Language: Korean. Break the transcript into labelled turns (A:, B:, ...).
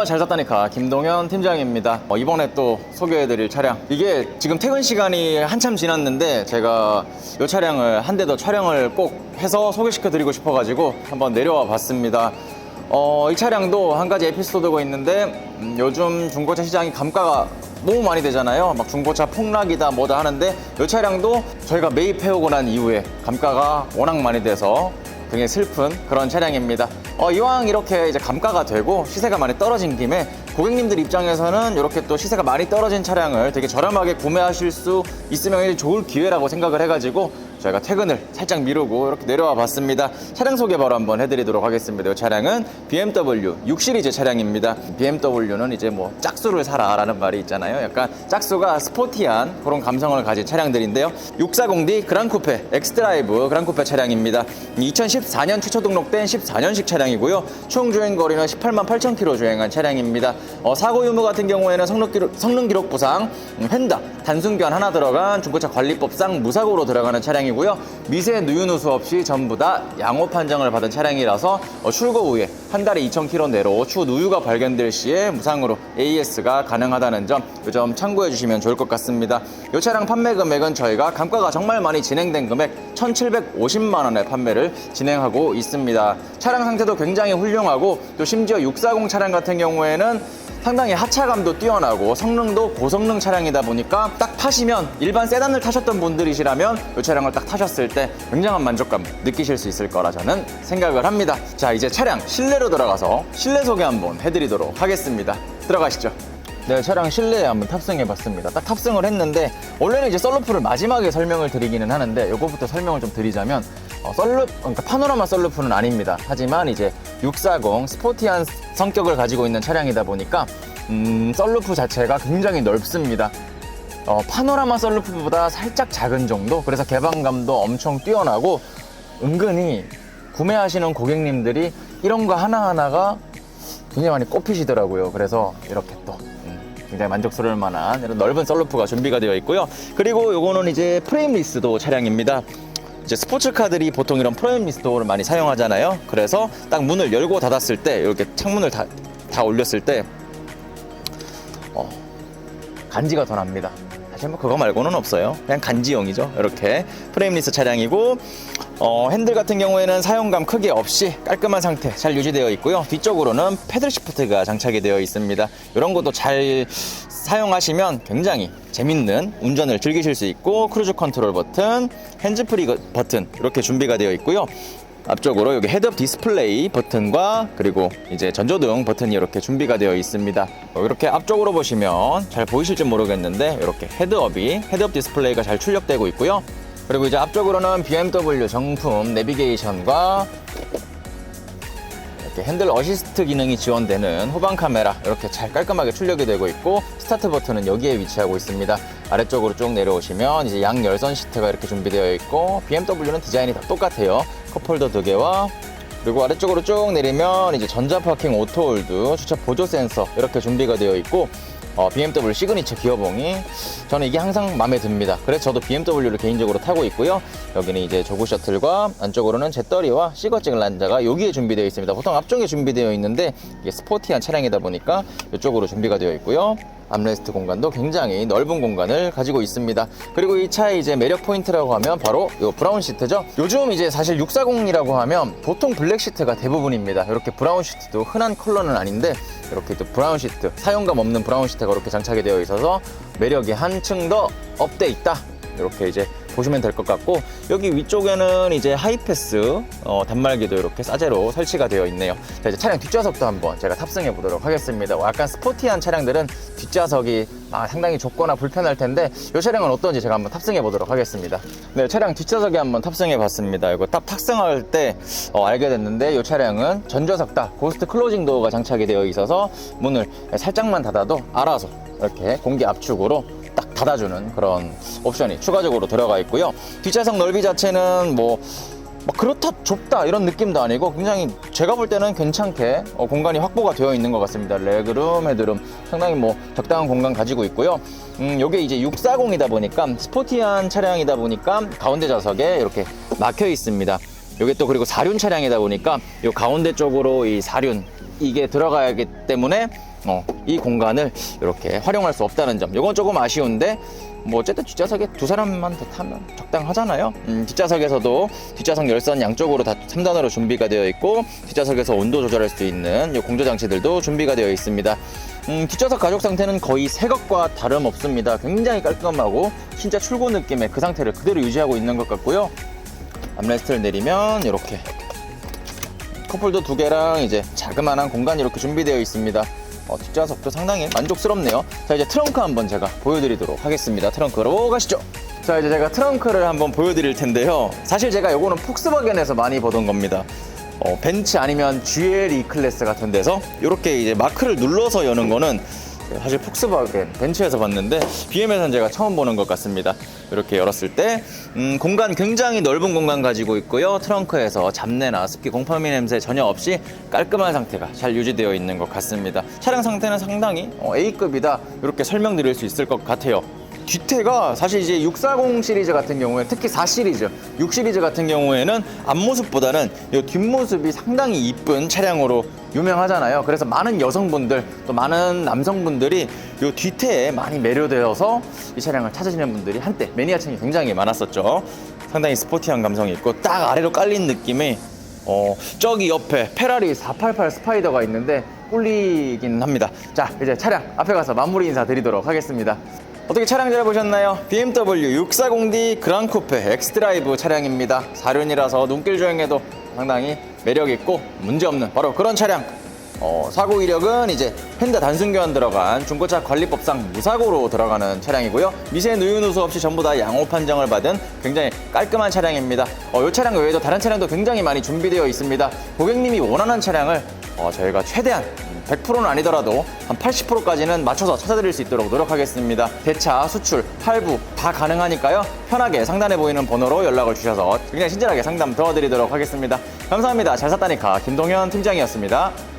A: 안녕하세요. 잘 샀다니까 김동현 팀장입니다. 어, 이번에 또 소개해드릴 차량. 이게 지금 퇴근 시간이 한참 지났는데 제가 이 차량을 한 대 더 촬영을 꼭 해서 소개시켜드리고 싶어가지고 한번 내려와 봤습니다. 어, 이 차량도 한 가지 에피소드가 있는데 음, 요즘 중고차 시장이 감가가 너무 많이 되잖아요. 막 중고차 폭락이다 뭐다 하는데 이 차량도 저희가 매입해오고 난 이후에 감가가 워낙 많이 돼서 굉장히 슬픈 그런 차량입니다. 어, 이왕 이렇게 이제 감가가 되고 시세가 많이 떨어진 김에 고객님들 입장에서는 이렇게 또 시세가 많이 떨어진 차량을 되게 저렴하게 구매하실 수 있으면 좋을 기회라고 생각을 해가지고 저희가 퇴근을 살짝 미루고 이렇게 내려와 봤습니다. 차량 소개 바로 한번 해드리도록 하겠습니다. 이 차량은 BMW 6 시리즈 차량입니다. BMW는 이제 뭐 짝수를 사라라는 말이 있잖아요. 약간 짝수가 스포티한 그런 감성을 가진 차량들인데요. 640D 그랑쿠페 엑스드라이브 그랑쿠페 차량입니다. 2014년 최초 등록된 14년식 차량이고요. 총 주행 거리는 18만 8천 킬로 주행한 차량입니다. 어, 사고 유무 같은 경우에는 성능 기록, 성능 기록 부상, 음, 휀다, 단순견 하나 들어간 중고차 관리법상 무사고로 들어가는 차량이 고요. 미세 누유 누수 없이 전부 다 양호 판정을 받은 차량이라서 어, 출고 후에 한 달에 2,000km 내로 추후 누유가 발견될 시에 무상으로 AS가 가능하다는 점, 이 점 참고해 주시면 좋을 것 같습니다. 이 차량 판매 금액은 저희가 감가가 정말 많이 진행된 금액 1,750만 원에 판매를 진행하고 있습니다. 차량 상태도 굉장히 훌륭하고 또 심지어 640 차량 같은 경우에는 상당히 하차감도 뛰어나고 성능도 고성능 차량이다 보니까 딱 타시면 일반 세단을 타셨던 분들이시라면 이 차량을 딱 타셨을 때 굉장한 만족감 느끼실 수 있을 거라 저는 생각을 합니다. 자 이제 차량 실내로 들어가서 실내 소개 한번 해드리도록 하겠습니다. 들어가시죠. 네, 차량 실내에 한번 탑승해 봤습니다. 딱 탑승을 했는데 원래는 이제 썰루프를 마지막에 설명을 드리기는 하는데 요거부터 설명을 좀 드리자면 어, 썰루 그러니까 파노라마 썰루프는 아닙니다. 하지만 이제 640 스포티한 성격을 가지고 있는 차량이다 보니까 음, 썰루프 자체가 굉장히 넓습니다. 어, 파노라마 썰루프보다 살짝 작은 정도. 그래서 개방감도 엄청 뛰어나고 은근히 구매하시는 고객님들이 이런 거 하나하나가 굉장히 많이 꼽히시더라고요. 그래서 이렇게 또 음, 굉장히 만족스러울 만한 이런 넓은 썰루프가 준비가 되어 있고요. 그리고 요거는 이제 프레임리스도 차량입니다. 이제 스포츠카들이 보통 이런 프레임리스 도어를 많이 사용하잖아요. 그래서 딱 문을 열고 닫았을 때 이렇게 창문을 다, 다 올렸을 때 어, 간지가 더 납니다. 사실 뭐 그거 말고는 없어요. 그냥 간지용이죠. 이렇게 프레임리스 차량이고 어, 핸들 같은 경우에는 사용감 크게 없이 깔끔한 상태 잘 유지되어 있고요. 뒤쪽으로는 패들 시프트가 장착이 되어 있습니다. 이런 것도 잘 사용하시면 굉장히 재밌는 운전을 즐기실 수 있고 크루즈 컨트롤 버튼, 핸즈프리 거- 버튼 이렇게 준비가 되어 있고요. 앞쪽으로 여기 헤드업 디스플레이 버튼과 그리고 이제 전조등 버튼이 이렇게 준비가 되어 있습니다. 어, 이렇게 앞쪽으로 보시면 잘 보이실지 모르겠는데 이렇게 헤드업이 헤드업 디스플레이가 잘 출력되고 있고요. 그리고 이제 앞쪽으로는 BMW 정품 내비게이션과 이렇게 핸들 어시스트 기능이 지원되는 후방 카메라 이렇게 잘 깔끔하게 출력이 되고 있고 스타트 버튼은 여기에 위치하고 있습니다. 아래쪽으로 쭉 내려오시면 이제 양 열선 시트가 이렇게 준비되어 있고 BMW는 디자인이 다 똑같아요. 컵홀더 두 개와 그리고 아래쪽으로 쭉 내리면 이제 전자 파킹 오토홀드 주차 보조 센서 이렇게 준비가 되어 있고 어, BMW 시그니처 기어봉이 저는 이게 항상 마음에 듭니다. 그래서 저도 BMW를 개인적으로 타고 있고요. 여기는 이제 조그 셔틀과 안쪽으로는 제떨이와 시거증 란자가 여기에 준비되어 있습니다. 보통 앞쪽에 준비되어 있는데 이게 스포티한 차량이다 보니까 이쪽으로 준비가 되어 있고요. 암레스트 공간도 굉장히 넓은 공간을 가지고 있습니다. 그리고 이 차의 이제 매력 포인트라고 하면 바로 이 브라운 시트죠. 요즘 이제 사실 640이라고 하면 보통 블랙 시트가 대부분입니다. 이렇게 브라운 시트도 흔한 컬러는 아닌데 이렇게 또 브라운 시트, 사용감 없는 브라운 시트가 이렇게 장착이 되어 있어서 매력이 한층 더 업돼 있다. 이렇게 이제 보시면 될 것 같고 여기 위쪽에는 이제 하이패스 어, 단말기도 이렇게 싸제로 설치가 되어 있네요. 자 이제 차량 뒷좌석도 한번 제가 탑승해 보도록 하겠습니다. 어, 약간 스포티한 차량들은 뒷좌석이 아, 상당히 좁거나 불편할 텐데 이 차량은 어떤지 제가 한번 탑승해 보도록 하겠습니다. 네, 차량 뒷좌석에 한번 탑승해 봤습니다. 이거 딱 탑승할 때 어, 알게 됐는데 이 차량은 전좌석 다 고스트 클로징 도어가 장착이 되어 있어서 문을 살짝만 닫아도 알아서 이렇게 공기 압축으로 딱 닫아주는 그런 옵션이 추가적으로 들어가 있고요. 뒷좌석 넓이 자체는 뭐, 막 그렇다 좁다 이런 느낌도 아니고 굉장히 제가 볼 때는 괜찮게 어, 공간이 확보가 되어 있는 것 같습니다. 레그룸, 헤드룸 상당히 뭐 적당한 공간 가지고 있고요. 음, 요게 이제 640이다 보니까 스포티한 차량이다 보니까 가운데 좌석에 이렇게 막혀 있습니다. 요게 또 그리고 사륜 차량이다 보니까 요 가운데 쪽으로 이 사륜 이게 들어가기 때문에 어, 이 공간을 이렇게 활용할 수 없다는 점. 이건 조금 아쉬운데 뭐 어쨌든 뒷좌석에 두 사람만 더 타면 적당하잖아요. 음, 뒷좌석에서도 뒷좌석 열선 양쪽으로 다 3단으로 준비가 되어 있고 뒷좌석에서 온도 조절할 수 있는 이 공조 장치들도 준비가 되어 있습니다. 음, 뒷좌석 가죽 상태는 거의 새 것과 다름없습니다. 굉장히 깔끔하고 진짜 출고 느낌의 그 상태를 그대로 유지하고 있는 것 같고요. 암레스트를 내리면 이렇게 컵홀더 두 개랑 이제 자그마한 공간이 이렇게 준비되어 있습니다. 어, 뒷좌석도 상당히 만족스럽네요. 자, 이제 트렁크 한번 제가 보여드리도록 하겠습니다. 트렁크로 가시죠. 자, 이제 제가 트렁크를 한번 보여드릴 텐데요. 사실 제가 요거는 폭스바겐에서 많이 보던 겁니다. 어, 벤츠 아니면 GL E 클래스 같은 데서 이렇게 이제 마크를 눌러서 여는 거는 사실 폭스바겐 벤츠에서 봤는데 BM에서는 제가 처음 보는 것 같습니다. 이렇게 열었을 때 음, 공간 굉장히 넓은 공간 가지고 있고요. 트렁크에서 잡내나 습기, 곰팡이 냄새 전혀 없이 깔끔한 상태가 잘 유지되어 있는 것 같습니다. 차량 상태는 상당히 어, A급이다 이렇게 설명드릴 수 있을 것 같아요. 뒤태가 사실 이제 640 시리즈 같은 경우에 특히 4 시리즈, 6 시리즈 같은 경우에는 앞모습보다는 이 뒷모습이 상당히 이쁜 차량으로 유명하잖아요. 그래서 많은 여성분들 또 많은 남성분들이 이 뒤태에 많이 매료되어서 이 차량을 찾으시는 분들이 한때 매니아층이 굉장히 많았었죠. 상당히 스포티한 감성이 있고 딱 아래로 깔린 느낌이 어, 저기 옆에 페라리 488 스파이더가 있는데 꿀리긴 합니다. 자, 이제 차량 앞에 가서 마무리 인사 드리도록 하겠습니다. 어떻게 차량 잘 보셨나요? BMW 640D 그랑쿠페 엑스드라이브 차량입니다. 4륜이라서 눈길 주행에도 상당히 매력있고 문제없는 바로 그런 차량. 어, 사고 이력은 이제 펜다 단순 교환 들어간 중고차 관리법상 무사고로 들어가는 차량이고요. 미세 누유 누수 없이 전부 다 양호 판정을 받은 굉장히 깔끔한 차량입니다. 어, 이 차량 외에도 다른 차량도 굉장히 많이 준비되어 있습니다. 고객님이 원하는 차량을 어, 저희가 최대한 100%는 아니더라도 한 80%까지는 맞춰서 찾아드릴 수 있도록 노력하겠습니다. 대차, 수출, 할부 다 가능하니까요. 편하게 상단에 보이는 번호로 연락을 주셔서 굉장히 친절하게 상담 도와드리도록 하겠습니다. 감사합니다. 잘 샀다니까 김동현 팀장이었습니다.